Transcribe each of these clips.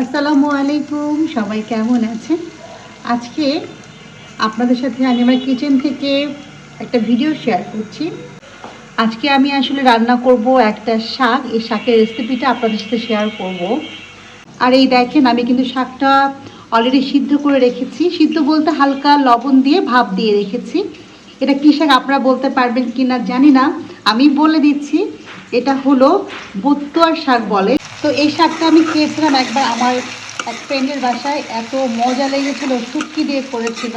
আসসালামু আলাইকুম, সবাই কেমন আছেন? আজকে আপনাদের সাথে আমি আমার কিচেন থেকে একটা ভিডিও শেয়ার করছি। আজকে আমি আসলে রান্না করব একটা শাক, এই শাকের রেসিপিটা আপনাদের সাথে শেয়ার করব। আর এই দেখেন, আমি কিন্তু শাকটা অলরেডি সিদ্ধ করে রেখেছি। সিদ্ধ বলতে হালকা লবণ দিয়ে ভাপ দিয়ে রেখেছি। এটা কী শাক আপনারা বলতে পারবেন কি না জানি না। আমি বলে দিচ্ছি, এটা হলো বত্তুয়ার শাক বলে তো এই শাকটা আমি খেয়েছিলাম একবার আমার এক ফ্রেন্ডের বাসায়। এত মজা লেগেছিল, শুটকি দিয়ে করেছিল।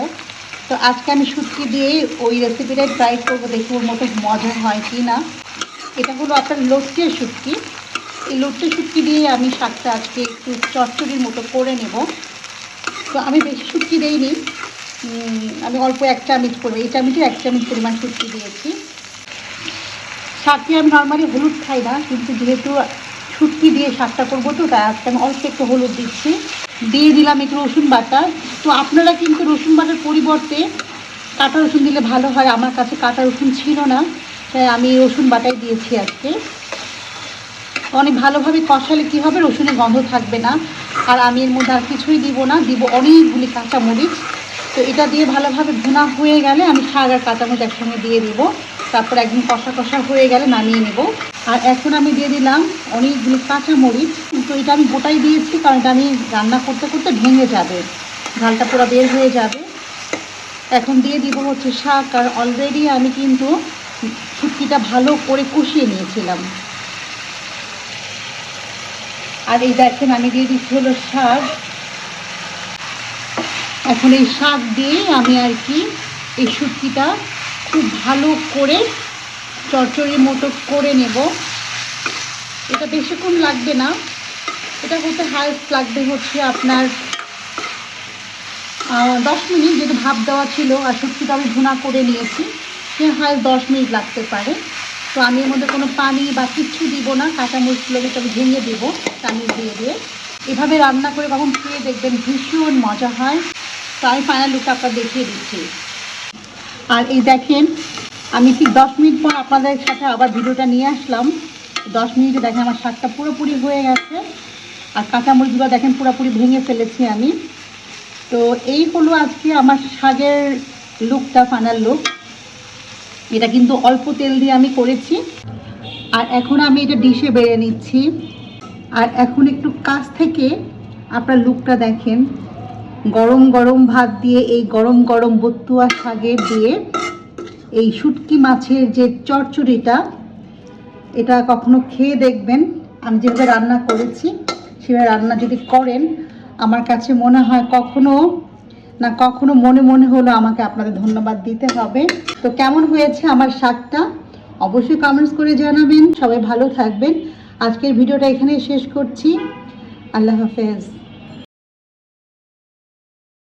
তো আজকে আমি শুটকি দিয়ে ওই রেসিপিটাই ট্রাই করব, দেখি ওর মতো মজা হয় কি না এটা হলো আপনার লোট্টের শুটকি। এই লোট্টে শুটকি দিয়ে আমি শাকটা আজকে একটু চচ্চড়ির মতো করে নেব। তো আমি বেশি শুটকি দিইনি। আমি অল্প এক চামচ করব এই চামচে এক চামচ পরিমাণ শুটকি দিয়েছি। শাকটি আমি নর্মালি হলুদ খাই না, কিন্তু যেহেতু শুটকি দিয়ে শাকটা করব তো তাই আজকে আমি অল্প একটু হলুদ দিচ্ছি। দিয়ে দিলাম একটু রসুন বাটা। তো আপনারা কিন্তু রসুন বাটার পরিবর্তে কাঁটা রসুন দিলে ভালো হয়, আমার কাছে কাঁটা রসুন ছিল না, তাই আমি রসুন বাটাই দিয়েছি আজকে। অনেক ভালোভাবে কষালে কী হবে, রসুনের গন্ধ থাকবে না। আর আমি এর মধ্যে আর কিছুই দিব না, দিব অনেকগুলি কাঁচামরিচ। তো এটা দিয়ে ভালোভাবে ভুনা হয়ে গেলে আমি শাক আর কাঁচামরিচ একসঙ্গে দিয়ে দিব। তারপর একদম কষা কষা হয়ে গেলে নামিয়ে নেব। আর এখন আমি দিয়ে দিলাম অনেকগুলি কাঁচামরিচ। তো এটা আমি গোটাই দিয়েছি, কারণ এটা আমি রান্না করতে করতে ভেঙে যাবে। ঝালটা পুরো বের হয়ে যাবে। এখন দিয়ে দিব হচ্ছে শাক, আর অলরেডি আমি কিন্তু শুটকিটা ভালো করে কষিয়ে নিয়েছিলাম। আর এই দেখেন, আমি দিয়ে দিচ্ছি হলো শাক। এখন এই শাক দিয়ে আমি আর কি এই শুটকিটা খুব ভালো করে চচ্চড়ির মতো করে নেব। এটা বেশিক্ষণ লাগবে না। এটা হতে হাইস্ট লাগবে হচ্ছে আপনার দশ মিনিট যেহেতু ভাপ দেওয়া ছিল আর শুটকিটা আমি ভুনা করে নিয়েছি, সে হয় দশ মিনিট লাগতে পারে। তো আমি এর মধ্যে কোনো পানি বা কিচ্ছু দিব না কাঁচামরিচগুলোকে তবে ভেঙে দেবো চামিচ দিয়ে দিয়ে। এভাবে রান্না করে কখন খেয়ে দেখবেন ভীষণ মজা হয়। তো আমি ফাইনাল লুকটা আপনার দেখিয়ে দিচ্ছি। আর এই দেখেন আমি ঠিক দশ মিনিট পর আপনাদের সাথে আবার ভিডিওটা নিয়ে আসলাম। দশ মিনিটে দেখেন আমার শাকটা পুরোপুরি হয়ে গেছে। আর কাঁচামরিচগুলো দেখেন পুরোপুরি ভেঙে ফেলেছি আমি। তো এই হলো আজকে আমার শাকের লুকটা ফানার লুক এটা কিন্তু অল্প তেল দিয়ে আমি করেছি। আর এখন আমি এটা ডিশে বেড়ে নিচ্ছি। আর এখন একটু কাছ থেকে আপনার লুকটা দেখেন। গরম গরম ভাত দিয়ে এই গরম গরম বত্তুয়া শাকের দিয়ে এই শুটকি মাছের যে চচ্চড়িটা এটা কখনো খেয়ে দেখবেন। আমি যেভাবে রান্না করেছি, সেভাবে রান্না যদি করেন, আমার কাছে মনে হয় কখনো, না কখনো মনে মনে হলো আমাকে আপনাদের ধন্যবাদ দিতে হবে। তো কেমন হয়েছে আমার শাকটা? অবশ্যই কমেন্টস করে জানাবেন। সবাই ভালো থাকবেন। আজকের ভিডিওটা এখানেই শেষ করছি। আল্লাহ হাফেজ।